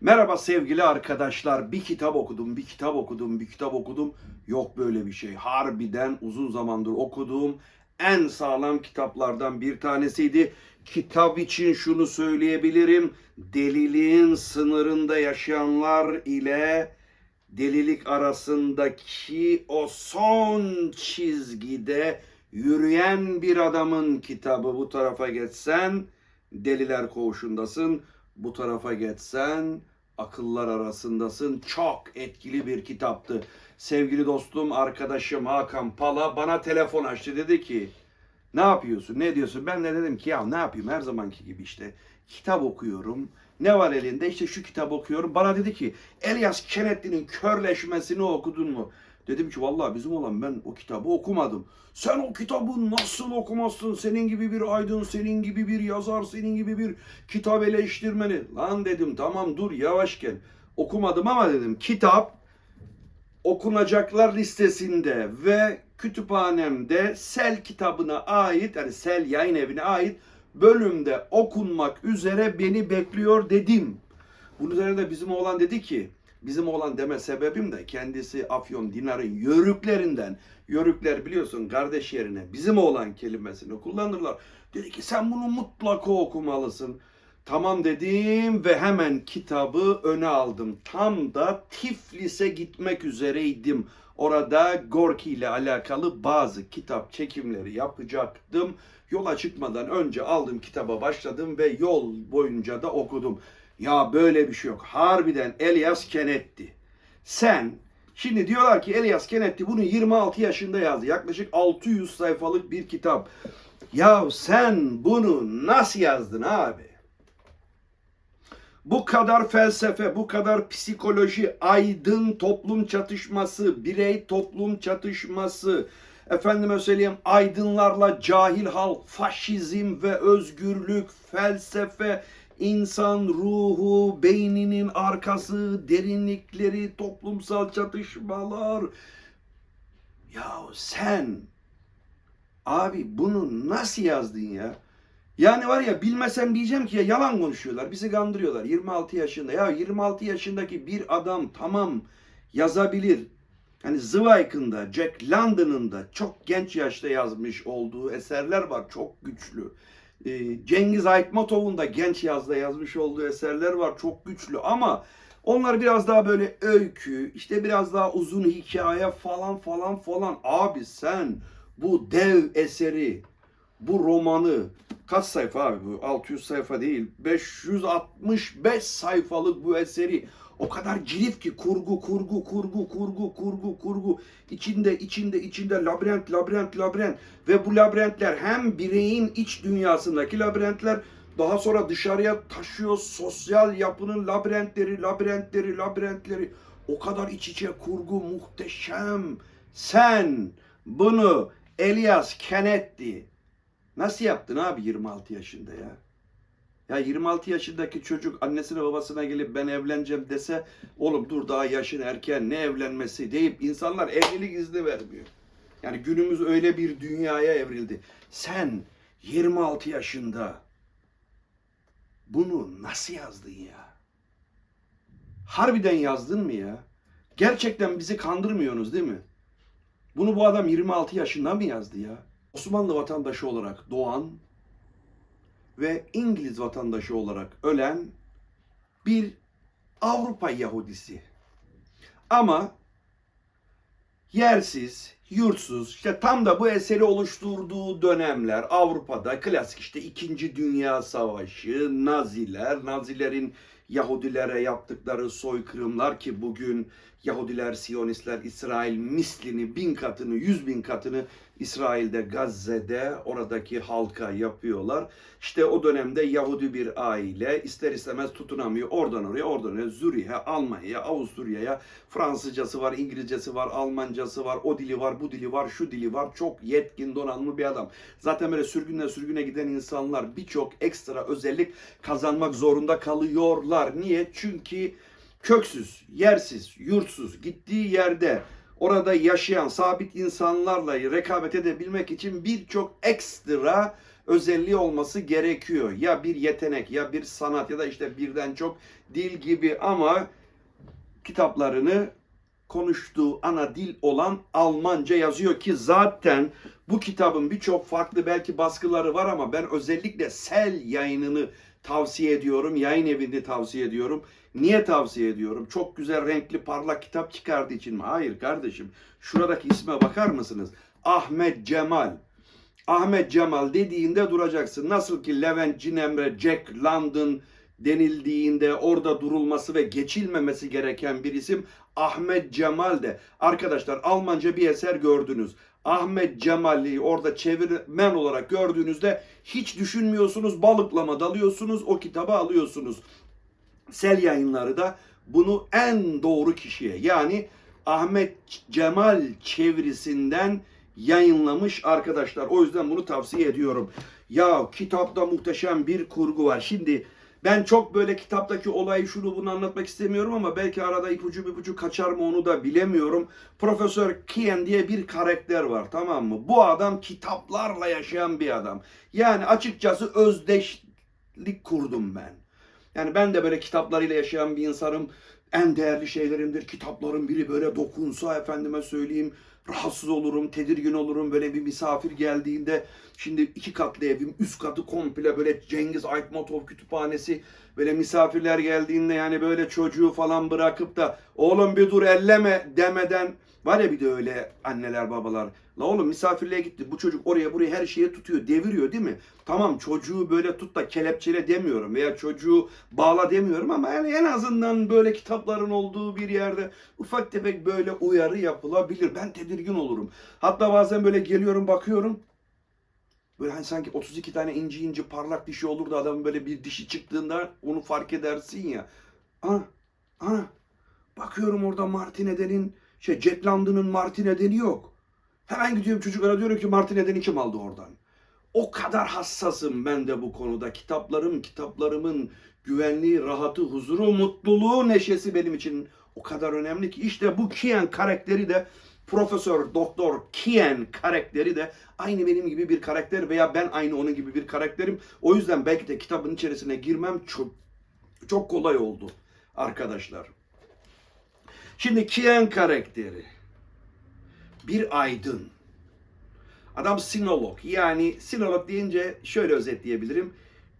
Merhaba sevgili arkadaşlar. Bir kitap okudum, bir kitap okudum, bir kitap okudum. Yok böyle bir şey. Harbiden uzun zamandır okuduğum en sağlam kitaplardan bir tanesiydi. Kitap için şunu söyleyebilirim. Deliliğin sınırında yaşayanlar ile delilik arasındaki o son çizgide yürüyen bir adamın kitabı. Bu tarafa geçsen deliler koğuşundasın. Bu tarafa geçsen akıllar arasındasın. Çok etkili bir kitaptı. Sevgili dostum, arkadaşım Hakan Pala bana telefon açtı. Dedi ki ne yapıyorsun, ne diyorsun? Ben de dedim ki ya ne yapayım her zamanki gibi işte. Kitap okuyorum. Ne var elinde? İşte şu kitap okuyorum. Bana dedi ki Elias Kennedy'nin körleşmesini okudun mu? Dedim ki vallahi bizim olan ben o kitabı okumadım. Sen o kitabı nasıl okumazsın? Senin gibi bir aydın, senin gibi bir yazar, senin gibi bir kitap eleştirmeni. Lan dedim tamam dur yavaş gel. Okumadım ama dedim kitap okunacaklar listesinde ve kütüphanemde Sel kitabına ait, yani Sel yayın evine ait bölümde okunmak üzere beni bekliyor dedim. Bunun üzerine de bizim oğlan dedi ki, bizim oğlan deme sebebim de kendisi Afyon Dinar'ın yörüklerinden, yörükler biliyorsun kardeş yerine bizim oğlan kelimesini kullanırlar. Dedi ki sen bunu mutlaka okumalısın. Tamam dedim ve hemen kitabı öne aldım. Tam da Tiflis'e gitmek üzereydim. Orada Gorki ile alakalı bazı kitap çekimleri yapacaktım. Yola çıkmadan önce aldım kitaba başladım ve yol boyunca da okudum. Ya böyle bir şey yok. Harbiden Elias Kennetti. Sen Şimdi diyorlar ki Elias Kennetti bunu 26 yaşında yazdı. Yaklaşık 600 sayfalık bir kitap. Ya sen bunu nasıl yazdın abi? Bu kadar felsefe, bu kadar psikoloji, aydın toplum çatışması, birey toplum çatışması, efendime söyleyeyim aydınlarla cahil halk, faşizm ve özgürlük, felsefe, insan ruhu, beyninin arkası, derinlikleri, toplumsal çatışmalar. Ya sen abi bunu nasıl yazdın ya? Yani var ya bilmesem diyeceğim ki ya yalan konuşuyorlar. Bizi kandırıyorlar. 26 yaşında. Ya 26 yaşındaki bir adam tamam yazabilir. Hani Zweig'ın Jack London'ın da çok genç yaşta yazmış olduğu eserler var. Çok güçlü. Ee, Cengiz Aytmatov'un da genç yazda yazmış olduğu eserler var. Çok güçlü ama onlar biraz daha böyle öykü, işte biraz daha uzun hikaye falan falan falan. Abi sen bu dev eseri, bu romanı kaç sayfa abi bu? 600 sayfa değil. 565 sayfalık bu eseri o kadar cirit ki kurgu kurgu kurgu kurgu kurgu kurgu. İçinde içinde içinde labirent labirent labirent. Ve bu labirentler hem bireyin iç dünyasındaki labirentler daha sonra dışarıya taşıyor sosyal yapının labirentleri labirentleri labirentleri. O kadar iç içe kurgu muhteşem. Sen bunu Elias Kennetti Nasıl yaptın abi 26 yaşında ya? Ya 26 yaşındaki çocuk annesine babasına gelip ben evleneceğim dese oğlum dur daha yaşın erken ne evlenmesi deyip insanlar evlilik izni vermiyor. Yani günümüz öyle bir dünyaya evrildi. Sen 26 yaşında bunu nasıl yazdın ya? Harbiden yazdın mı ya? Gerçekten bizi kandırmıyorsunuz değil mi? Bunu bu adam 26 yaşında mı yazdı ya? Osmanlı vatandaşı olarak doğan ve İngiliz vatandaşı olarak ölen bir Avrupa Yahudisi. Ama yersiz, yurtsuz, işte tam da bu eseri oluşturduğu dönemler Avrupa'da klasik işte 2. Dünya Savaşı, Naziler, Nazilerin Yahudilere yaptıkları soykırımlar ki bugün Yahudiler, Siyonistler İsrail mislini, bin katını, yüz bin katını İsrail'de, Gazze'de oradaki halka yapıyorlar. İşte o dönemde Yahudi bir aile ister istemez tutunamıyor. Oradan oraya, oradan oraya, Zürih'e, Almanya'ya, Avusturya'ya Fransızcası var, İngilizcesi var, Almancası var, o dili var, bu dili var, şu dili var. Çok yetkin, donanımlı bir adam. Zaten böyle sürgünle sürgüne giden insanlar birçok ekstra özellik kazanmak zorunda kalıyorlar. Niye? Çünkü köksüz, yersiz, yurtsuz, gittiği yerde orada yaşayan sabit insanlarla rekabet edebilmek için birçok ekstra özelliği olması gerekiyor. Ya bir yetenek ya bir sanat ya da işte birden çok dil gibi ama kitaplarını konuştuğu ana dil olan Almanca yazıyor ki zaten bu kitabın birçok farklı belki baskıları var ama ben özellikle Sel yayınını tavsiye ediyorum. Yayın evini tavsiye ediyorum. Niye tavsiye ediyorum? Çok güzel renkli parlak kitap çıkardığı için mi? Hayır kardeşim. Şuradaki isme bakar mısınız? Ahmet Cemal. Ahmet Cemal dediğinde duracaksın. Nasıl ki Levent Cinemre, Jack London denildiğinde orada durulması ve geçilmemesi gereken bir isim Ahmet Cemal de. Arkadaşlar Almanca bir eser gördünüz. Ahmet Cemal'i orada çevirmen olarak gördüğünüzde hiç düşünmüyorsunuz, balıklama dalıyorsunuz, o kitabı alıyorsunuz. Sel yayınları da bunu en doğru kişiye yani Ahmet Cemal çevirisinden yayınlamış arkadaşlar. O yüzden bunu tavsiye ediyorum. Ya kitapta muhteşem bir kurgu var. Şimdi ben çok böyle kitaptaki olayı şunu bunu anlatmak istemiyorum ama belki arada ipucu bir ipucu kaçar mı onu da bilemiyorum. Profesör Kien diye bir karakter var tamam mı? Bu adam kitaplarla yaşayan bir adam. Yani açıkçası özdeşlik kurdum ben. Yani ben de böyle kitaplarıyla yaşayan bir insanım. En değerli şeylerimdir. Kitapların biri böyle dokunsa efendime söyleyeyim rahatsız olurum, tedirgin olurum. Böyle bir misafir geldiğinde şimdi iki katlı evim, üst katı komple böyle Cengiz Aytmatov kütüphanesi. Böyle misafirler geldiğinde yani böyle çocuğu falan bırakıp da oğlum bir dur elleme demeden var ya bir de öyle anneler babalar. La oğlum misafirliğe gitti. Bu çocuk oraya buraya her şeye tutuyor, deviriyor değil mi? Tamam çocuğu böyle tut da kelepçele demiyorum veya çocuğu bağla demiyorum ama yani en azından böyle kitapların olduğu bir yerde ufak tefek böyle uyarı yapılabilir. Ben tedirgin olurum. Hatta bazen böyle geliyorum bakıyorum. Böyle hani sanki 32 tane inci inci parlak dişi olur da adamın böyle bir dişi çıktığında onu fark edersin ya. Ana, ana. Bakıyorum orada Martin Eden'in şey Jack London'ın Martin Eden'i yok. Hemen gidiyorum çocuklara diyorum ki Martin Eden'i kim aldı oradan? O kadar hassasım ben de bu konuda. Kitaplarım, kitaplarımın güvenliği, rahatı, huzuru, mutluluğu, neşesi benim için o kadar önemli ki. İşte bu Kien karakteri de Profesör Doktor Kien karakteri de aynı benim gibi bir karakter veya ben aynı onun gibi bir karakterim. O yüzden belki de kitabın içerisine girmem çok çok kolay oldu arkadaşlar. Şimdi Kien karakteri bir aydın. Adam sinolog. Yani sinolog deyince şöyle özetleyebilirim.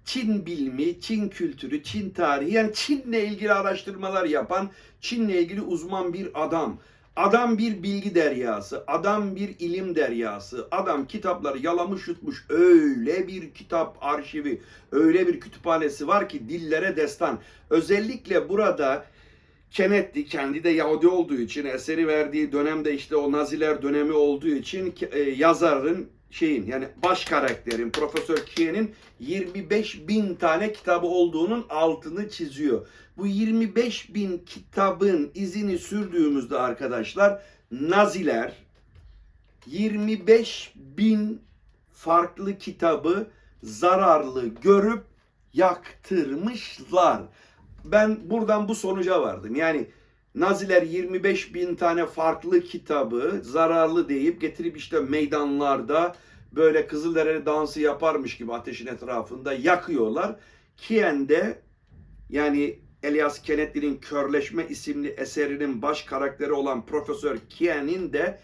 Çin bilimi, Çin kültürü, Çin tarihi yani Çin'le ilgili araştırmalar yapan, Çin'le ilgili uzman bir adam. Adam bir bilgi deryası, adam bir ilim deryası, adam kitapları yalamış yutmuş. Öyle bir kitap arşivi, öyle bir kütüphanesi var ki dillere destan. Özellikle burada Kennedy kendi de Yahudi olduğu için eseri verdiği dönemde işte o Naziler dönemi olduğu için e, yazarın şeyin yani baş karakterin Profesör Kien'in 25 bin tane kitabı olduğunun altını çiziyor. Bu 25 bin kitabın izini sürdüğümüzde arkadaşlar Naziler 25 bin farklı kitabı zararlı görüp yaktırmışlar ben buradan bu sonuca vardım. Yani Naziler 25 bin tane farklı kitabı zararlı deyip getirip işte meydanlarda böyle Kızılderili dansı yaparmış gibi ateşin etrafında yakıyorlar. Kien'de yani Elias Kennedly'nin Körleşme isimli eserinin baş karakteri olan Profesör Kien'in de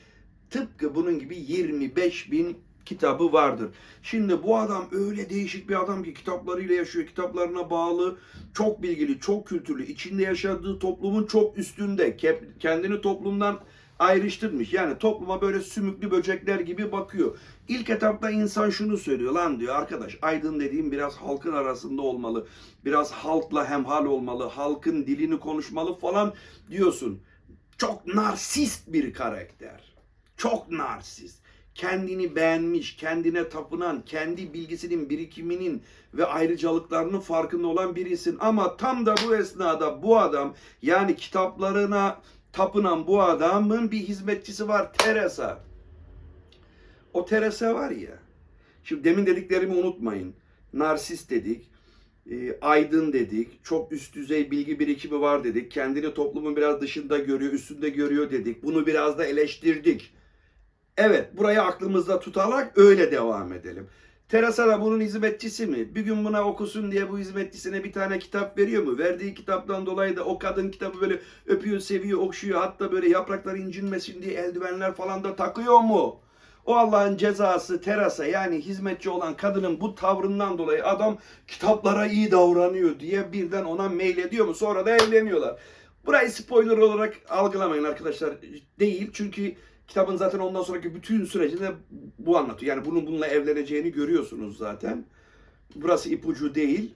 tıpkı bunun gibi 25 bin kitabı vardır. Şimdi bu adam öyle değişik bir adam ki kitaplarıyla yaşıyor, kitaplarına bağlı, çok bilgili, çok kültürlü, içinde yaşadığı toplumun çok üstünde, kendini toplumdan ayrıştırmış. Yani topluma böyle sümüklü böcekler gibi bakıyor. İlk etapta insan şunu söylüyor lan diyor arkadaş aydın dediğim biraz halkın arasında olmalı. Biraz halkla hemhal olmalı. Halkın dilini konuşmalı falan diyorsun. Çok narsist bir karakter. Çok narsist kendini beğenmiş, kendine tapınan, kendi bilgisinin birikiminin ve ayrıcalıklarının farkında olan birisin. Ama tam da bu esnada bu adam yani kitaplarına tapınan bu adamın bir hizmetçisi var Teresa. O Teresa var ya. Şimdi demin dediklerimi unutmayın. Narsist dedik. E, aydın dedik. Çok üst düzey bilgi birikimi var dedik. Kendini toplumun biraz dışında görüyor, üstünde görüyor dedik. Bunu biraz da eleştirdik. Evet, burayı aklımızda tutarak öyle devam edelim. Teresa da bunun hizmetçisi mi? Bir gün buna okusun diye bu hizmetçisine bir tane kitap veriyor mu? Verdiği kitaptan dolayı da o kadın kitabı böyle öpüyor, seviyor, okşuyor. Hatta böyle yapraklar incinmesin diye eldivenler falan da takıyor mu? O Allah'ın cezası Teresa yani hizmetçi olan kadının bu tavrından dolayı adam kitaplara iyi davranıyor diye birden ona mail ediyor mu? Sonra da evleniyorlar. Burayı spoiler olarak algılamayın arkadaşlar. Değil çünkü kitabın zaten ondan sonraki bütün sürecinde bu anlatıyor. Yani bunun bununla evleneceğini görüyorsunuz zaten. Burası ipucu değil.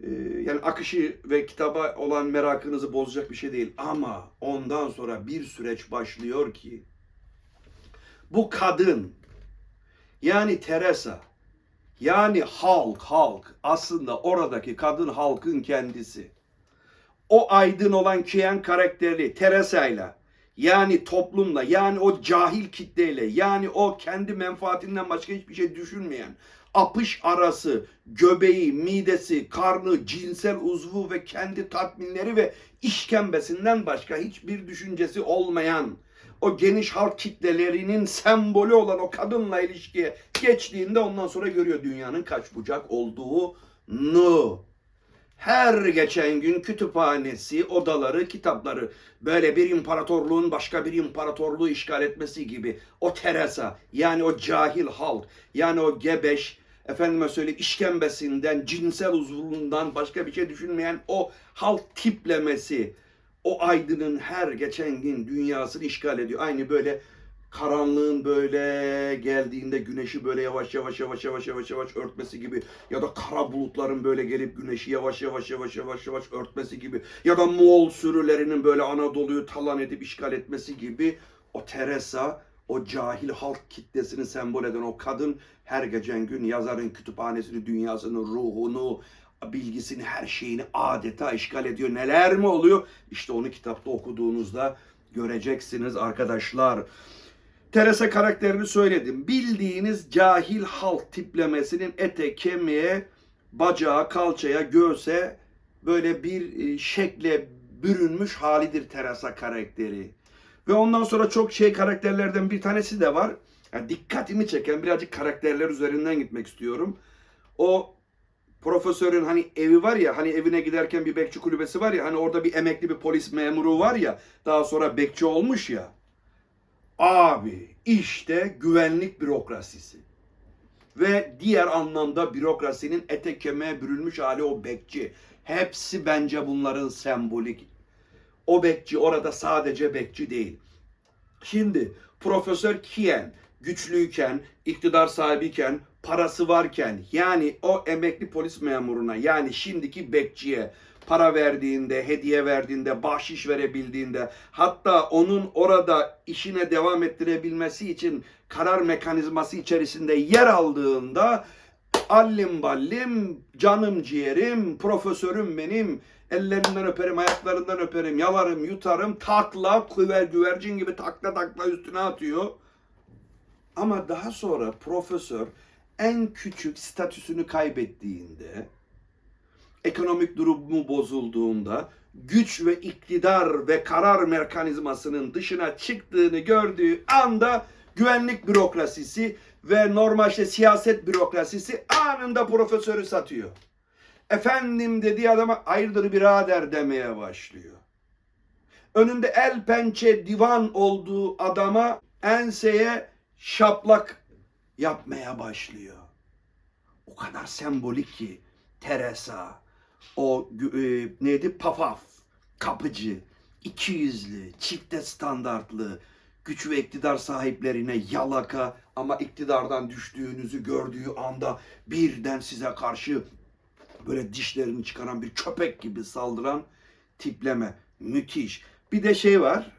Ee, yani akışı ve kitaba olan merakınızı bozacak bir şey değil. Ama ondan sonra bir süreç başlıyor ki bu kadın yani Teresa yani halk halk aslında oradaki kadın halkın kendisi. O aydın olan Kian karakterli Teresa'yla yani toplumla yani o cahil kitleyle yani o kendi menfaatinden başka hiçbir şey düşünmeyen apış arası, göbeği, midesi, karnı, cinsel uzvu ve kendi tatminleri ve işkembesinden başka hiçbir düşüncesi olmayan o geniş halk kitlelerinin sembolü olan o kadınla ilişkiye geçtiğinde ondan sonra görüyor dünyanın kaç bucak olduğunu. Her geçen gün kütüphanesi, odaları, kitapları böyle bir imparatorluğun başka bir imparatorluğu işgal etmesi gibi o Teresa yani o cahil halk yani o gebeş efendime söyleyeyim işkembesinden, cinsel uzvundan başka bir şey düşünmeyen o halk tiplemesi o aydının her geçen gün dünyasını işgal ediyor. Aynı böyle karanlığın böyle geldiğinde güneşi böyle yavaş yavaş yavaş yavaş yavaş yavaş örtmesi gibi ya da kara bulutların böyle gelip güneşi yavaş yavaş yavaş yavaş yavaş örtmesi gibi ya da Moğol sürülerinin böyle Anadolu'yu talan edip işgal etmesi gibi o Teresa o cahil halk kitlesini sembol eden o kadın her geçen gün yazarın kütüphanesini, dünyasını, ruhunu, bilgisini, her şeyini adeta işgal ediyor. Neler mi oluyor? İşte onu kitapta okuduğunuzda göreceksiniz arkadaşlar. Teresa karakterini söyledim. Bildiğiniz cahil halk tiplemesinin ete, kemiğe, bacağa, kalçaya, göğse böyle bir e, şekle bürünmüş halidir Teresa karakteri. Ve ondan sonra çok şey karakterlerden bir tanesi de var. Yani dikkatimi çeken birazcık karakterler üzerinden gitmek istiyorum. O profesörün hani evi var ya hani evine giderken bir bekçi kulübesi var ya hani orada bir emekli bir polis memuru var ya daha sonra bekçi olmuş ya. Abi işte güvenlik bürokrasisi. Ve diğer anlamda bürokrasinin ete kemiğe bürünmüş hali o bekçi. Hepsi bence bunların sembolik. O bekçi orada sadece bekçi değil. Şimdi Profesör Kien güçlüyken, iktidar sahibiyken, parası varken yani o emekli polis memuruna yani şimdiki bekçiye para verdiğinde, hediye verdiğinde, bahşiş verebildiğinde, hatta onun orada işine devam ettirebilmesi için karar mekanizması içerisinde yer aldığında allim ballim, canım ciğerim, profesörüm benim, ellerinden öperim, ayaklarından öperim, yalarım, yutarım, takla, güver, güvercin gibi takla takla üstüne atıyor. Ama daha sonra profesör en küçük statüsünü kaybettiğinde, ekonomik durumu bozulduğunda, güç ve iktidar ve karar mekanizmasının dışına çıktığını gördüğü anda güvenlik bürokrasisi ve normal işte siyaset bürokrasisi anında profesörü satıyor. Efendim dediği adama hayırdır birader demeye başlıyor. Önünde el pençe divan olduğu adama enseye şaplak yapmaya başlıyor. O kadar sembolik ki Teresa, o e, neydi papaf, kapıcı, iki yüzlü, çifte standartlı, güç ve iktidar sahiplerine yalaka ama iktidardan düştüğünüzü gördüğü anda birden size karşı böyle dişlerini çıkaran bir köpek gibi saldıran tipleme. Müthiş. Bir de şey var.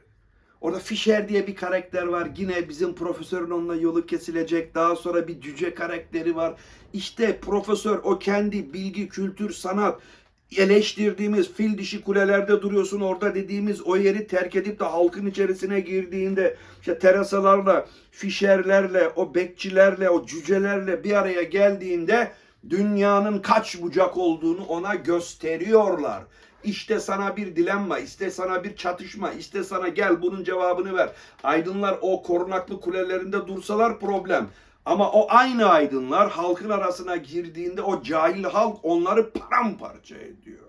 Orada Fischer diye bir karakter var. Yine bizim profesörün onunla yolu kesilecek. Daha sonra bir cüce karakteri var. İşte profesör o kendi bilgi, kültür, sanat eleştirdiğimiz fil dişi kulelerde duruyorsun orada dediğimiz o yeri terk edip de halkın içerisine girdiğinde işte terasalarla, fişerlerle, o bekçilerle, o cücelerle bir araya geldiğinde dünyanın kaç bucak olduğunu ona gösteriyorlar. İşte sana bir dilenma, işte sana bir çatışma, işte sana gel bunun cevabını ver. Aydınlar o korunaklı kulelerinde dursalar problem. Ama o aynı aydınlar halkın arasına girdiğinde o cahil halk onları paramparça ediyor.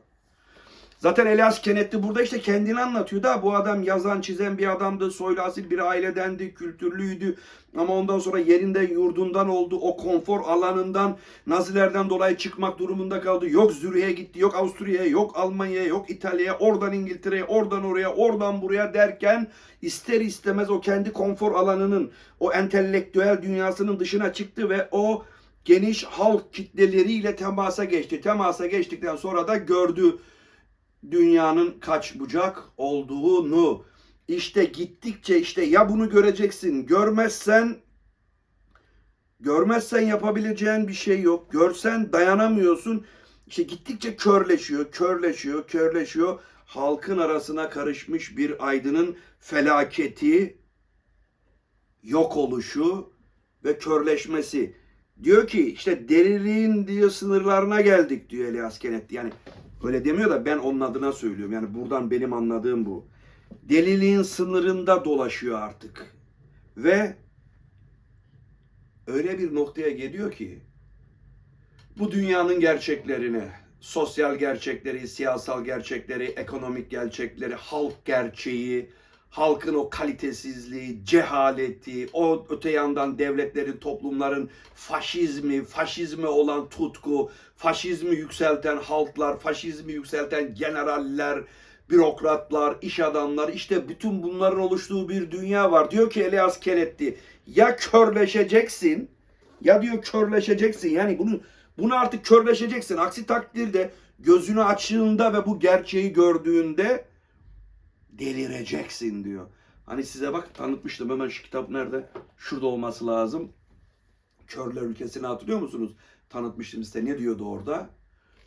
Zaten Elias Kenetli burada işte kendini anlatıyor da bu adam yazan çizen bir adamdı, soylu asil bir ailedendi, kültürlüydü. Ama ondan sonra yerinde yurdundan oldu, o konfor alanından Nazilerden dolayı çıkmak durumunda kaldı. Yok Zürih'e gitti, yok Avusturya'ya, yok Almanya'ya, yok İtalya'ya, oradan İngiltere'ye, oradan oraya, oradan buraya derken ister istemez o kendi konfor alanının, o entelektüel dünyasının dışına çıktı ve o geniş halk kitleleriyle temasa geçti. Temasa geçtikten sonra da gördü dünyanın kaç bucak olduğunu. İşte gittikçe işte ya bunu göreceksin. Görmezsen görmezsen yapabileceğin bir şey yok. Görsen dayanamıyorsun. İşte gittikçe körleşiyor, körleşiyor, körleşiyor. Halkın arasına karışmış bir aydının felaketi, yok oluşu ve körleşmesi. Diyor ki işte deliliğin diyor sınırlarına geldik diyor Elias Kenetti. Yani öyle demiyor da ben onun adına söylüyorum. Yani buradan benim anladığım bu. Deliliğin sınırında dolaşıyor artık. Ve öyle bir noktaya geliyor ki bu dünyanın gerçeklerini, sosyal gerçekleri, siyasal gerçekleri, ekonomik gerçekleri, halk gerçeği, halkın o kalitesizliği, cehaleti, o öte yandan devletlerin, toplumların faşizmi, faşizme olan tutku, faşizmi yükselten halklar, faşizmi yükselten generaller, bürokratlar, iş adamları işte bütün bunların oluştuğu bir dünya var. Diyor ki Elias Keletti ya körleşeceksin ya diyor körleşeceksin. Yani bunu bunu artık körleşeceksin. Aksi takdirde gözünü açtığında ve bu gerçeği gördüğünde delireceksin diyor. Hani size bak tanıtmıştım hemen şu kitap nerede? Şurada olması lazım. Körler ülkesini hatırlıyor musunuz? Tanıtmıştım size. Ne diyordu orada?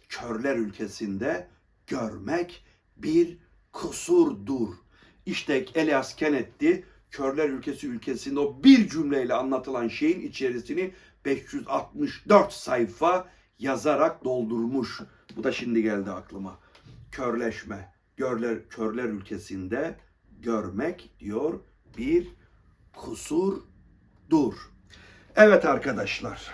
Körler ülkesinde görmek bir kusurdur. İşte Elias Kenetti Körler ülkesi ülkesinde o bir cümleyle anlatılan şeyin içerisini 564 sayfa yazarak doldurmuş. Bu da şimdi geldi aklıma. Körleşme. Görler, körler ülkesinde görmek diyor bir kusurdur. Evet arkadaşlar.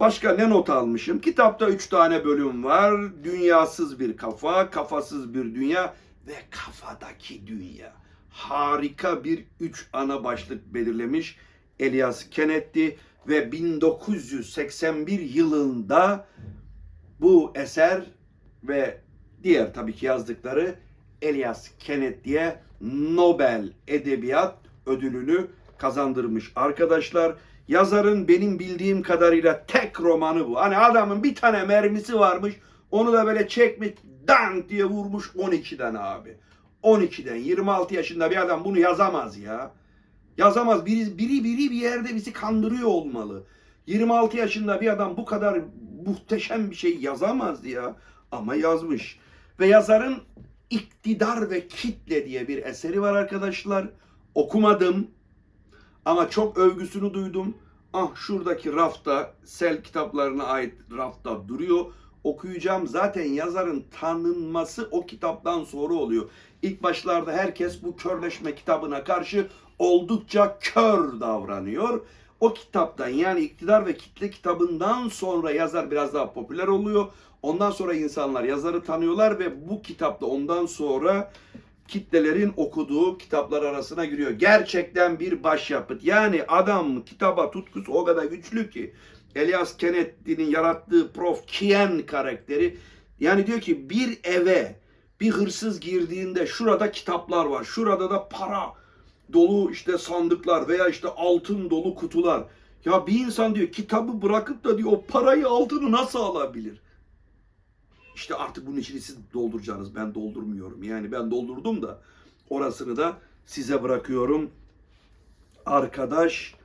Başka ne not almışım? Kitapta üç tane bölüm var. Dünyasız bir kafa, kafasız bir dünya ve kafadaki dünya. Harika bir üç ana başlık belirlemiş Elias Kenetti ve 1981 yılında bu eser ve diğer tabii ki yazdıkları Elias Kenetti'ye Nobel Edebiyat Ödülünü kazandırmış arkadaşlar. Yazarın benim bildiğim kadarıyla tek romanı bu. Hani adamın bir tane mermisi varmış. Onu da böyle çekmiş dan diye vurmuş 12'den abi. 12'den 26 yaşında bir adam bunu yazamaz ya. Yazamaz. Biri, biri biri bir yerde bizi kandırıyor olmalı. 26 yaşında bir adam bu kadar muhteşem bir şey yazamaz ya. Ama yazmış. Ve yazarın İktidar ve Kitle diye bir eseri var arkadaşlar. Okumadım ama çok övgüsünü duydum. Ah şuradaki rafta sel kitaplarına ait rafta duruyor. Okuyacağım. Zaten yazarın tanınması o kitaptan sonra oluyor. İlk başlarda herkes bu körleşme kitabına karşı oldukça kör davranıyor. O kitaptan yani iktidar ve kitle kitabından sonra yazar biraz daha popüler oluyor. Ondan sonra insanlar yazarı tanıyorlar ve bu kitapta ondan sonra kitlelerin okuduğu kitaplar arasına giriyor. Gerçekten bir başyapıt. Yani adam kitaba tutkusu o kadar güçlü ki Elias Kenetti'nin yarattığı Prof. Kien karakteri yani diyor ki bir eve bir hırsız girdiğinde şurada kitaplar var. Şurada da para dolu işte sandıklar veya işte altın dolu kutular. Ya bir insan diyor kitabı bırakıp da diyor o parayı altını nasıl alabilir? İşte artık bunun içini siz dolduracaksınız. Ben doldurmuyorum. Yani ben doldurdum da orasını da size bırakıyorum. Arkadaşlar.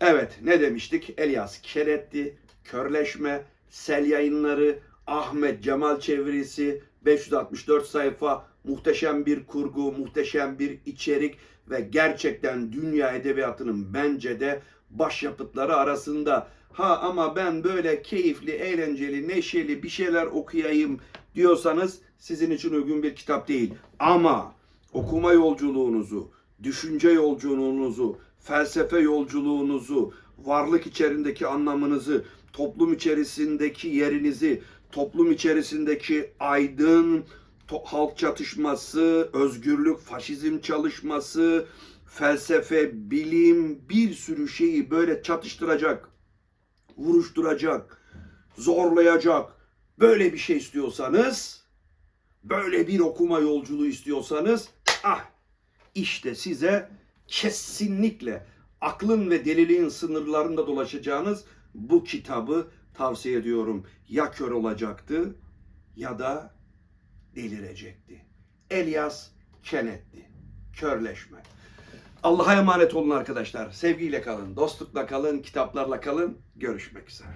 Evet ne demiştik? Elias Keretti, Körleşme, Sel Yayınları, Ahmet Cemal çevirisi, 564 sayfa, muhteşem bir kurgu, muhteşem bir içerik ve gerçekten dünya edebiyatının bence de başyapıtları arasında. Ha ama ben böyle keyifli, eğlenceli, neşeli bir şeyler okuyayım diyorsanız sizin için uygun bir kitap değil. Ama okuma yolculuğunuzu, düşünce yolculuğunuzu felsefe yolculuğunuzu, varlık içerisindeki anlamınızı, toplum içerisindeki yerinizi, toplum içerisindeki aydın, to- halk çatışması, özgürlük, faşizm çalışması, felsefe, bilim bir sürü şeyi böyle çatıştıracak, vuruşturacak, zorlayacak. Böyle bir şey istiyorsanız, böyle bir okuma yolculuğu istiyorsanız, ah işte size kesinlikle aklın ve deliliğin sınırlarında dolaşacağınız bu kitabı tavsiye ediyorum. Ya kör olacaktı ya da delirecekti. Elias Kennetti. Körleşme. Allah'a emanet olun arkadaşlar. Sevgiyle kalın, dostlukla kalın, kitaplarla kalın. Görüşmek üzere.